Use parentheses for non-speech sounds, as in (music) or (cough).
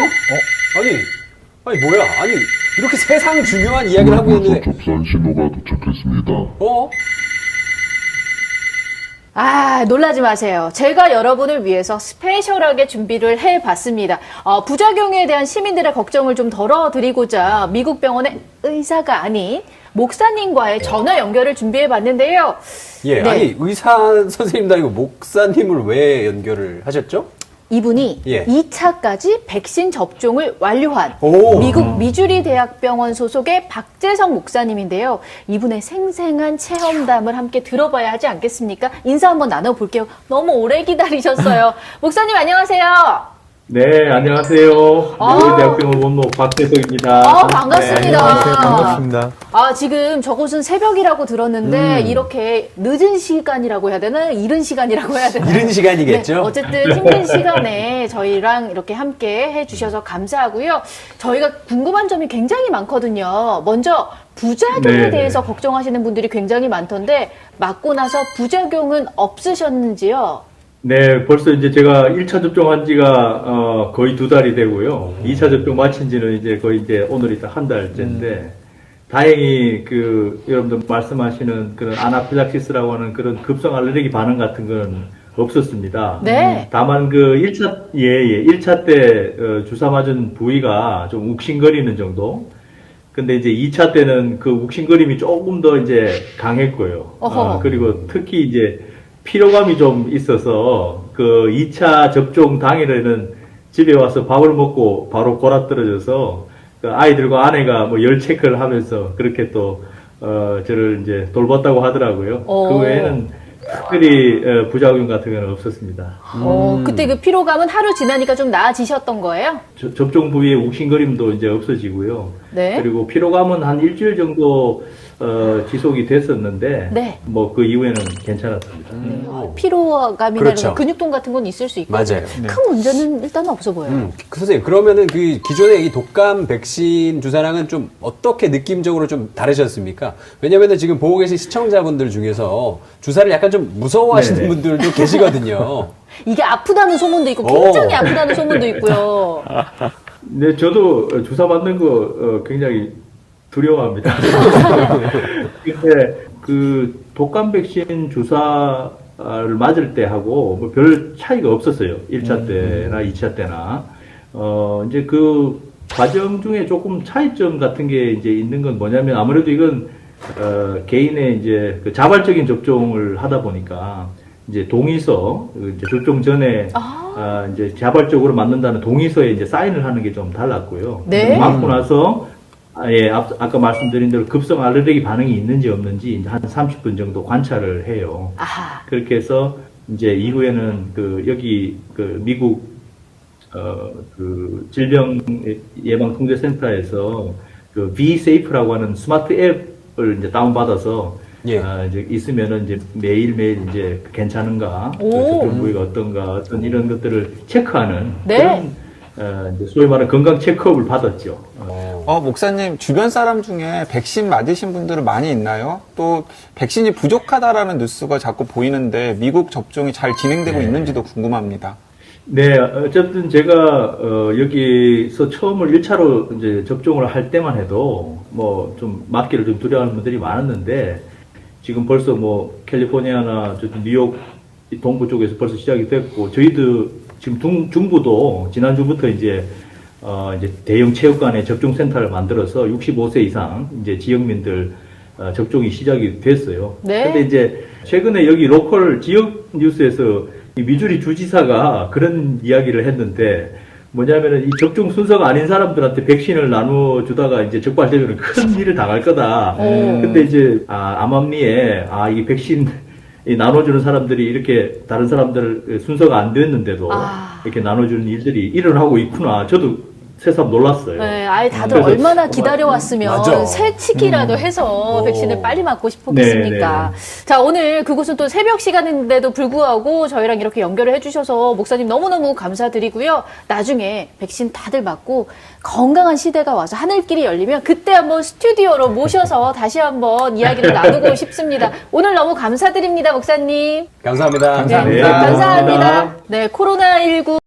어? 아니, 아니 뭐야? 아니 이렇게 세상 중요한 이야기를 하고 있는데, 접수한 신호가 도착했습니다. 어? 아, 놀라지 마세요. 제가 여러분을 위해서 스페셜하게 준비를 해봤습니다. 어, 부작용에 대한 시민들의 걱정을 좀 덜어드리고자 미국 병원의 의사가 아닌 목사님과의 전화 연결을 준비해봤는데요. 예, 네. 아니 의사 선생님도 아니고 목사님을 왜 연결을 하셨죠? 이분이 예. 2차까지 백신 접종을 완료한 오. 미국 미주리 대학병원 소속의 박재성 목사님인데요. 이분의 생생한 체험담을 함께 들어봐야 하지 않겠습니까? 인사 한번 나눠볼게요. 너무 오래 기다리셨어요. (laughs) 목사님 안녕하세요. 네, 안녕하세요. 아. 미국대학병원 원로 박대석입니다. 아, 반갑습니다. 반갑습니다. 아, 지금 저곳은 새벽이라고 들었는데 음. 이렇게 늦은 시간이라고 해야 되나? 이른 시간이라고 해야 되나? 이른 시간이겠죠? 네, 어쨌든 힘든 시간에 저희랑 이렇게 함께 해주셔서 감사하고요. 저희가 궁금한 점이 굉장히 많거든요. 먼저 부작용에 네. 대해서 걱정하시는 분들이 굉장히 많던데 맞고 나서 부작용은 없으셨는지요? 네, 벌써 이제 제가 1차 접종한 지가 어, 거의 두 달이 되고요. 2차 접종 마친 지는 이제 거의 이제 오늘이 딱 한 달째인데 다행히 그 여러분들 말씀하시는 그런 아나필락시스라고 하는 그런 급성 알레르기 반응 같은 건 없었습니다. 네. 다만 그 1차, 예, 예. 1차 때 어, 주사 맞은 부위가 좀 욱신거리는 정도. 근데 이제 2차 때는 그 욱신거림이 조금 더 이제 강했고요. 어, 그리고 특히 이제 피로감이 좀 있어서 그 2차 접종 당일에는 집에 와서 밥을 먹고 바로 골아 떨어져서 그 아이들과 아내가 뭐 열 체크를 하면서 그렇게 또, 어, 저를 이제 돌봤다고 하더라고요. 오. 그 외에는 특별히 어, 부작용 같은 건 없었습니다. 어, 그때 그 피로감은 하루 지나니까 좀 나아지셨던 거예요? 저- 접종 부위의 욱신거림도 이제 없어지고요. 네. 그리고 피로감은 한 일주일 정도 어, 지속이 됐었는데 네. 뭐 그 이후에는 괜찮았습니다. 피로감이나 그렇죠. 이런 근육통 같은 건 있을 수 있고 맞아요. 큰 문제는 일단 없어 보여요. 음, 그 선생님 그러면은 그 기존의 이 독감 백신 주사랑은 좀 어떻게 느낌적으로 좀 다르셨습니까? 왜냐면은 지금 보고 계신 시청자분들 중에서 주사를 약간 좀 무서워하시는 네네. 분들도 계시거든요. (laughs) 이게 아프다는 소문도 있고 오. 굉장히 아프다는 소문도 있고요. (laughs) 네, 저도 어, 주사 맞는 거 어, 굉장히 두려워합니다. (laughs) 근데 그 독감 백신 주사를 맞을 때 하고 뭐 별 차이가 없었어요. 1차 때나 2차 때나. 어, 이제 그 과정 중에 조금 차이점 같은 게 이제 있는 건 뭐냐면 아무래도 이건 어, 개인의 이제 그 자발적인 접종을 하다 보니까 이제 동의서 그 이제 접종 전에 아. 아, 이제 자발적으로 맞는다는 동의서에 이제 사인을 하는 게 좀 달랐고요. 네. 맞고 나서 아, 예, 앞, 아까 말씀드린 대로 급성 알레르기 반응이 있는지 없는지 이제 한 30분 정도 관찰을 해요. 아하. 그렇게 해서 이제 이후에는 그 여기 그 미국 어 그 질병 예방 통제 센터에서 그 V Safe라고 하는 스마트 앱 을 이제 다운 받아서 예. 아, 이제 있으면은 이제 매일 매일 이제 괜찮은가, 그 오. 접종 부위가 어떤가, 어떤 이런 것들을 체크하는 네. 그런 어, 이제 소위 말하는 건강 체크업을 받았죠. 어, 어, 목사님, 주변 사람 중에 백신 맞으신 분들은 많이 있나요? 또, 백신이 부족하다라는 뉴스가 자꾸 보이는데, 미국 접종이 잘 진행되고 네. 있는지도 궁금합니다. 네, 어쨌든 제가 어, 여기서 처음을 1차로 이제 접종을 할 때만 해도 뭐 좀 맞기를 좀 두려워하는 분들이 많았는데 지금 벌써 뭐 캘리포니아나 뉴욕 이 동부 쪽에서 벌써 시작이 됐고 저희도 지금 중, 중부도 지난주부터 이제 어, 이제 대형 체육관에 접종 센터를 만들어서 65세 이상 이제 지역민들 어, 접종이 시작이 됐어요. 네. 근데 이제 최근에 여기 로컬 지역 뉴스에서 이 미주리 주지사가 그런 이야기를 했는데 뭐냐면은 이 접종 순서가 아닌 사람들한테 백신을 나누어 주다가 이제 적발되면 큰 일을 당할 거다. 오. 근데 이제 아, 암암리에 아 이 백신 이 나눠주는 사람들이 이렇게 다른 사람들 순서가 안 됐는데도 아. 이렇게 나눠주는 일들이 일어나고 있구나. 저도 새삼 놀랐어요. 네, 아예 다들 그래서 얼마나 기다려왔으면 맞아. 새치기라도 해서 오. 백신을 빨리 맞고 싶었겠습니까? 자, 오늘 그곳은 또 새벽 시간인데도 불구하고 저희랑 이렇게 연결을 해주셔서 목사님 너무너무 감사드리고요. 나중에 백신 다들 맞고 건강한 시대가 와서 하늘길이 열리면 그때 한번 스튜디오로 모셔서 다시 한번 이야기를 나누고 (laughs) 싶습니다. 오늘 너무 감사드립니다, 목사님. 감사합니다. 감사합니다. 네, 네, 감사합니다. 감사합니다. 네, 코로나19